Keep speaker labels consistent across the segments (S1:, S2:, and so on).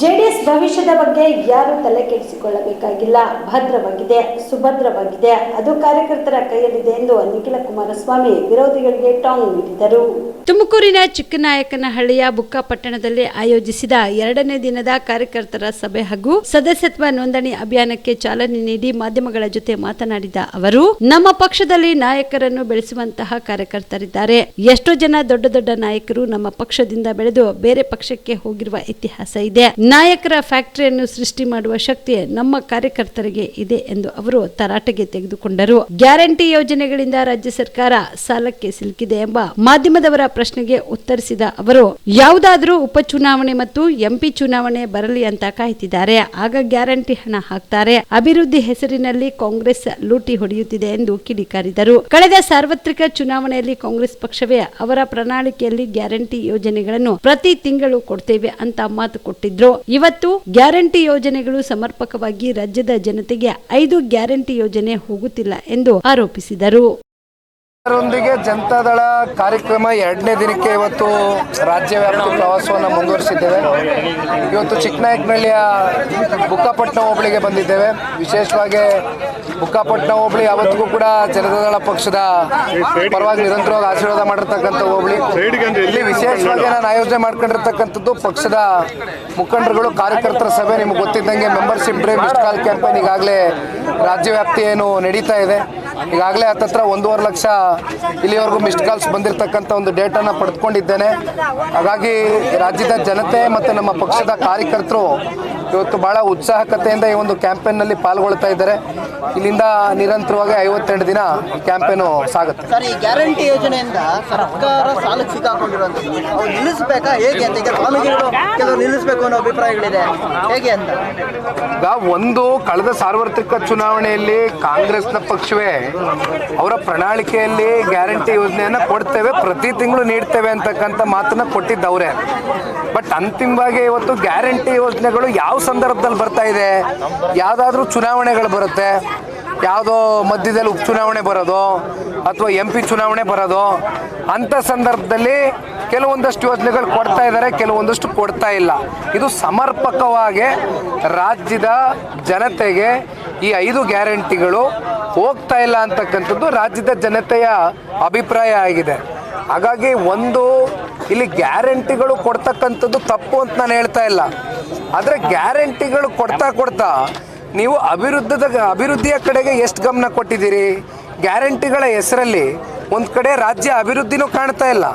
S1: JDS ಭವಿಷ್ಯದ ಬಗ್ಗೆ ಯಾರು ತಲೆ ಕೆಡಿಸಿಕೊಳ್ಳಬೇಕಾಗಿಲ್ಲ? ಭದ್ರವಾಗಿದೆ, ಸುಭದ್ರವಾಗಿದೆ. ಅದು ಕಾರ್ಯಕರ್ತರ ಕೈಯಲ್ಲಿದೆ ಎಂದು ನಿಖಿಲ ಕುಮಾರಸ್ವಾಮಿ ವಿರೋಧಿಗಳಿಗೆ ಟಾಂಗ್ ನೀಡಿದರು. ತುಮಕೂರಿನ ಚಿಕ್ಕನಾಯಕನಹಳ್ಳಿಯ ಬುಕ್ಕಾಪಟ್ಟಣದಲ್ಲಿ ಆಯೋಜಿಸಿದ ಎರಡನೇ ದಿನದ ಕಾರ್ಯಕರ್ತರ ಸಭೆ ಹಾಗೂ ಸದಸ್ಯತ್ವ ನೋಂದಣಿ ಅಭಿಯಾನಕ್ಕೆ ಚಾಲನೆ ನೀಡಿ ಮಾಧ್ಯಮಗಳ ಜೊತೆ ಮಾತನಾಡಿದ ಅವರು, ನಮ್ಮ ಪಕ್ಷದಲ್ಲಿ ನಾಯಕರನ್ನು ಬೆಳೆಸುವಂತಹ ಕಾರ್ಯಕರ್ತರಿದ್ದಾರೆ. ಎಷ್ಟೋ ಜನ ದೊಡ್ಡ ದೊಡ್ಡ ನಾಯಕರು ನಮ್ಮ ಪಕ್ಷದಿಂದ ಬೆಳೆದು ಬೇರೆ ಪಕ್ಷಕ್ಕೆ ಹೋಗಿರುವ ಇತಿಹಾಸ ಇದೆ. ನಾಯಕರ ಫ್ಯಾಕ್ಟರಿಯನ್ನು ಸೃಷ್ಟಿ ಮಾಡುವ ಶಕ್ತಿ ನಮ್ಮ ಕಾರ್ಯಕರ್ತರಿಗೆ ಇದೆ ಎಂದು ಅವರು ತರಾಟೆಗೆ ತೆಗೆದುಕೊಂಡರು. ಗ್ಯಾರಂಟಿ ಯೋಜನೆಗಳಿಂದ ರಾಜ್ಯ ಸರ್ಕಾರ ಸಾಲಕ್ಕೆ ಸಿಲುಕಿದೆ ಎಂಬ ಮಾಧ್ಯಮದವರ ಪ್ರಶ್ನೆಗೆ ಉತ್ತರಿಸಿದ ಅವರು, ಯಾವುದಾದರೂ ಉಪಚುನಾವಣೆ ಮತ್ತು ಎಂಪಿ ಚುನಾವಣೆ ಬರಲಿ ಅಂತ ಕಾಯ್ತಿದ್ದಾರೆ. ಆಗ ಗ್ಯಾರಂಟಿ ಹಣ ಹಾಕ್ತಾರೆ. ಅಭಿವೃದ್ಧಿ ಹೆಸರಿನಲ್ಲಿ ಕಾಂಗ್ರೆಸ್ ಲೂಟಿ ಹೊಡೆಯುತ್ತಿದೆ ಎಂದು ಕಿಡಿಕಾರಿದರು. ಕಳೆದ ಸಾರ್ವತ್ರಿಕ ಚುನಾವಣೆಯಲ್ಲಿ ಕಾಂಗ್ರೆಸ್ ಪಕ್ಷವೇ ಅವರ ಪ್ರಣಾಳಿಕೆಯಲ್ಲಿ ಗ್ಯಾರಂಟಿ ಯೋಜನೆಗಳನ್ನು ಪ್ರತಿ ತಿಂಗಳು ಕೊಡ್ತೇವೆ ಅಂತ ಮಾತು ಕೊಟ್ಟಿದ್ರು. ಇವತ್ತು ಗ್ಯಾರಂಟಿ ಯೋಜನೆಗಳು ಸಮರ್ಪಕವಾಗಿ ರಾಜ್ಯದ ಜನತೆಗೆ ಐದು ಗ್ಯಾರಂಟಿ ಯೋಜನೆ ಹೋಗುತ್ತಿಲ್ಲ ಎಂದು ಆರೋಪಿಸಿದರು.
S2: ಇದರೊಂದಿಗೆ ಜನತಾದಳ ಕಾರ್ಯಕ್ರಮ ಎರಡನೇ ದಿನಕ್ಕೆ ಇವತ್ತು ರಾಜ್ಯವ್ಯಾಪಿ ಪ್ರವಾಸವನ್ನು ಮುಂದುವರಿಸಿದ್ದೇವೆ. ಇವತ್ತು ಚಿಕ್ಕನಾಯಕನಹಳ್ಳಿಯ ಬುಕ್ಕಾಪಟ್ಟಣ ಹೋಬಳಿಗೆ ಬಂದಿದ್ದೇವೆ. ವಿಶೇಷವಾಗಿ ಬುಕ್ಕಾಪಟ್ಟಣ ಹೋಬಳಿ ಯಾವತ್ತಿಗೂ ಕೂಡ ಜನತಾದಳ ಪಕ್ಷದ ಪರವಾಗಿ ನಿರಂತರವಾಗಿ ಆಶೀರ್ವಾದ ಮಾಡಿರ್ತಕ್ಕಂಥ ಹೋಬಳಿ. ಇಲ್ಲಿ ವಿಶೇಷವಾಗಿ ನಾನು ಆಯೋಜನೆ ಮಾಡ್ಕೊಂಡಿರ್ತಕ್ಕಂಥದ್ದು ಪಕ್ಷದ ಮುಖಂಡರುಗಳು, ಕಾರ್ಯಕರ್ತರ ಸಭೆ, ನಿಮಗೆ ಗೊತ್ತಿದ್ದಂಗೆ membership drive missed call campaign ಈಗಾಗಲೇ ರಾಜ್ಯವ್ಯಾಪ್ತಿ ಏನು ನಡೀತಾ ಇದೆ. ಈಗಾಗಲೇ ಹತ್ತತ್ರ ಒಂದೂವರೆ ಲಕ್ಷ ಇಲ್ಲಿವರೆಗೂ ಮಿಸ್ಡ್ ಕಾಲ್ಸ್ ಬಂದಿರತಕ್ಕಂಥ ಒಂದು ಡೇಟಾನ ಪಡೆದುಕೊಂಡಿದ್ದೇನೆ. ಹಾಗಾಗಿ ರಾಜ್ಯದ ಜನತೆ ಮತ್ತು ನಮ್ಮ ಪಕ್ಷದ ಕಾರ್ಯಕರ್ತರು ಇವತ್ತು ಭಾಳ ಉತ್ಸಾಹಕತೆಯಿಂದ ಈ ಒಂದು ಕ್ಯಾಂಪೇನ್ನಲ್ಲಿ ಪಾಲ್ಗೊಳ್ತಾ ಇದ್ದಾರೆ. ಇಲ್ಲಿಂದ ನಿರಂತರವಾಗಿ ಐವತ್ತೆರಡು ದಿನ ಕ್ಯಾಂಪೇನು ಸಾಗುತ್ತೆ.
S3: ಸರ್ ಈ ಗ್ಯಾರಂಟಿ ಯೋಜನೆಯಿಂದ ಸರ್ಕಾರ ಸಾಲಕ್ಕೆ ಸಿಕ್ಕಾಕೊಂಡಿರುವಂಥದ್ದು ನಿಲ್ಲಿಸಬೇಕಾ? ಹೇಗೆ ಅಂತ ಈಗ ಸ್ವಾಮೀಜಿಗಳು ಕೆಲವರು ನಿಲ್ಲಿಸಬೇಕು ಅನ್ನೋ ಅಭಿಪ್ರಾಯಗಳಿದೆ. ಹೇಗೆ ಅಂತ?
S2: ಈಗ ಒಂದು ಕಳೆದ ಸಾರ್ವತ್ರಿಕ ಚುನಾವಣೆಯಲ್ಲಿ ಕಾಂಗ್ರೆಸ್ನ ಪಕ್ಷವೇ ಅವರ ಪ್ರಣಾಳಿಕೆಯಲ್ಲಿ ಗ್ಯಾರಂಟಿ ಯೋಜನೆಯನ್ನು ಕೊಡ್ತೇವೆ ಪ್ರತಿ ತಿಂಗಳು ನೀಡ್ತೇವೆ ಅಂತಕ್ಕಂಥ ಮಾತನ್ನ ಕೊಟ್ಟಿದ್ದವರೇ. ಬಟ್ ಅಂತಿಮವಾಗಿ ಇವತ್ತು ಗ್ಯಾರಂಟಿ ಯೋಜನೆಗಳು ಯಾವ ಸಂದರ್ಭದಲ್ಲಿ ಬರ್ತಾ ಇದೆ. ಯಾವುದಾದ್ರೂ ಚುನಾವಣೆಗಳು ಬರುತ್ತೆ. ಯಾವುದೋ ಮಧ್ಯದಲ್ಲಿ ಉಪಚುನಾವಣೆ ಬರೋದು ಅಥವಾ ಎಂ ಪಿ ಚುನಾವಣೆ ಬರೋದು. ಅಂಥ ಸಂದರ್ಭದಲ್ಲಿ ಕೆಲವೊಂದಷ್ಟು ಯೋಜನೆಗಳು ಕೊಡ್ತಾ ಇದ್ದಾರೆ, ಕೆಲವೊಂದಷ್ಟು ಕೊಡ್ತಾ ಇಲ್ಲ. ಇದು ಸಮರ್ಪಕವಾಗಿ ರಾಜ್ಯದ ಜನತೆಗೆ ಈ ಐದು ಗ್ಯಾರಂಟಿಗಳು ಹೋಗ್ತಾ ಇಲ್ಲ ಅಂತಕ್ಕಂಥದ್ದು ರಾಜ್ಯದ ಜನತೆಯ ಅಭಿಪ್ರಾಯ ಆಗಿದೆ. ಹಾಗಾಗಿ ಒಂದು ಇಲ್ಲಿ ಗ್ಯಾರಂಟಿಗಳು ಕೊಡ್ತಕ್ಕಂಥದ್ದು ತಪ್ಪು ಅಂತ ನಾನು ಹೇಳ್ತಾ ಇಲ್ಲ. ಆದರೆ ಗ್ಯಾರಂಟಿಗಳು ಕೊಡ್ತಾ ಕೊಡ್ತಾ ನೀವು ಅಭಿವೃದ್ಧದ ಅಭಿವೃದ್ಧಿಯ ಕಡೆಗೆ ಎಷ್ಟು ಗಮನ ಕೊಟ್ಟಿದ್ದೀರಿ? ಗ್ಯಾರಂಟಿಗಳ ಹೆಸರಲ್ಲಿ ಒಂದು ಕಡೆ ರಾಜ್ಯ ಅಭಿವೃದ್ಧಿನೂ ಕಾಣ್ತಾ ಇಲ್ಲ.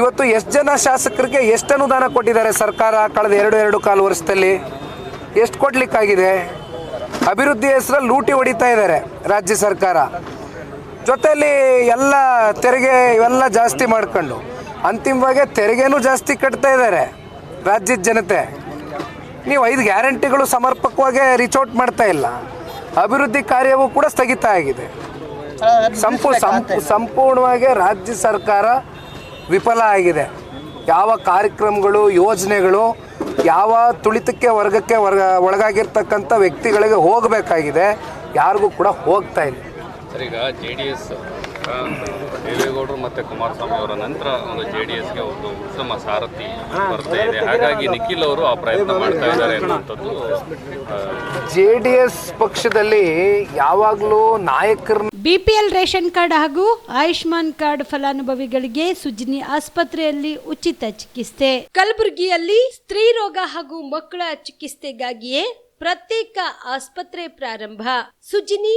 S2: ಇವತ್ತು ಎಷ್ಟು ಜನ ಶಾಸಕರಿಗೆ ಎಷ್ಟು ಅನುದಾನ ಕೊಟ್ಟಿದ್ದಾರೆ ಸರ್ಕಾರ ಕಳೆದ ಎರಡು ಎರಡು ಕಾಲು ವರ್ಷದಲ್ಲಿ? ಎಷ್ಟು ಕೊಡ್ಲಿಕ್ಕಾಗಿದೆ? ಅಭಿವೃದ್ಧಿ ಹೆಸರಲ್ಲಿ ಲೂಟಿ ಹೊಡಿತಾ ಇದ್ದಾರೆ ರಾಜ್ಯ ಸರ್ಕಾರ. ಜೊತೆಯಲ್ಲಿ ಎಲ್ಲ ತೆರಿಗೆ ಇವೆಲ್ಲ ಜಾಸ್ತಿ ಮಾಡ್ಕೊಂಡು ಅಂತಿಮವಾಗಿ ತೆರಿಗೆನೂ ಜಾಸ್ತಿ ಕಟ್ತಾ ಇದ್ದಾರೆ ರಾಜ್ಯದ ಜನತೆ. ನೀವು ಐದು ಗ್ಯಾರಂಟಿಗಳು ಸಮರ್ಪಕವಾಗಿ ರೀಚ್ ಮಾಡ್ತಾ ಇಲ್ಲ. ಅಭಿವೃದ್ಧಿ ಕಾರ್ಯವೂ ಕೂಡ ಸ್ಥಗಿತ ಆಗಿದೆ. ಸಂಪೂ ಸಂಪೂರ್ಣವಾಗಿ ರಾಜ್ಯ ಸರ್ಕಾರ ವಿಫಲ ಆಗಿದೆ. ಯಾವ ಕಾರ್ಯಕ್ರಮಗಳು, ಯೋಜನೆಗಳು, ಯಾವ ತುಳಿತಕ್ಕೆ ವರ್ಗಕ್ಕೆ ವರ್ಗ ಒಳಗಾಗಿರ್ತಕ್ಕಂಥ ವ್ಯಕ್ತಿಗಳಿಗೆ ಹೋಗಬೇಕಾಗಿದೆ. ಯಾರಿಗೂ ಕೂಡ ಹೋಗ್ತಾ ಇಲ್ಲ.
S4: ಸರ್ ಈಗ ಜೆ ಡಿ ಎಸ್ ದೇವೇಗೌಡರು ಮತ್ತು ಕುಮಾರಸ್ವಾಮಿ ಅವರ ನಂತರ ಒಂದು ಜೆ ಡಿ ಎಸ್ಗೆ ಒಂದು ಉತ್ತಮ ಸಾರಥಿ ಬರ್ತಾ ಇದೆ. ಹಾಗಾಗಿ ನಿಖಿಲ್ ಅವರು ಆ ಪ್ರಯತ್ನ ಮಾಡ್ತಾ ಇದ್ದಾರೆ ಅನ್ನುವಂಥದ್ದು
S2: ಜೆ ಡಿ ಎಸ್ ಪಕ್ಷದಲ್ಲಿ ಯಾವಾಗಲೂ ನಾಯಕರ
S1: ಬಿಪಿಎಲ್ ರೇಷನ್ ಕಾರ್ಡ್ ಹಾಗೂ ಆಯುಷ್ಮಾನ್ ಕಾರ್ಡ್ ಫಲಾನುಭವಿಗಳಿಗೆ ಸುಜಿನಿ ಆಸ್ಪತ್ರೆಯಲ್ಲಿ ಉಚಿತ ಚಿಕಿತ್ಸೆ. ಕಲಬುರಗಿಯಲ್ಲಿ ಸ್ತ್ರೀ ರೋಗ ಹಾಗೂ ಮಕ್ಕಳ ಚಿಕಿತ್ಸೆಗಾಗಿಯೇ ಪ್ರತ್ಯೇಕ ಆಸ್ಪತ್ರೆ ಪ್ರಾರಂಭ. ಸುಜಿನಿ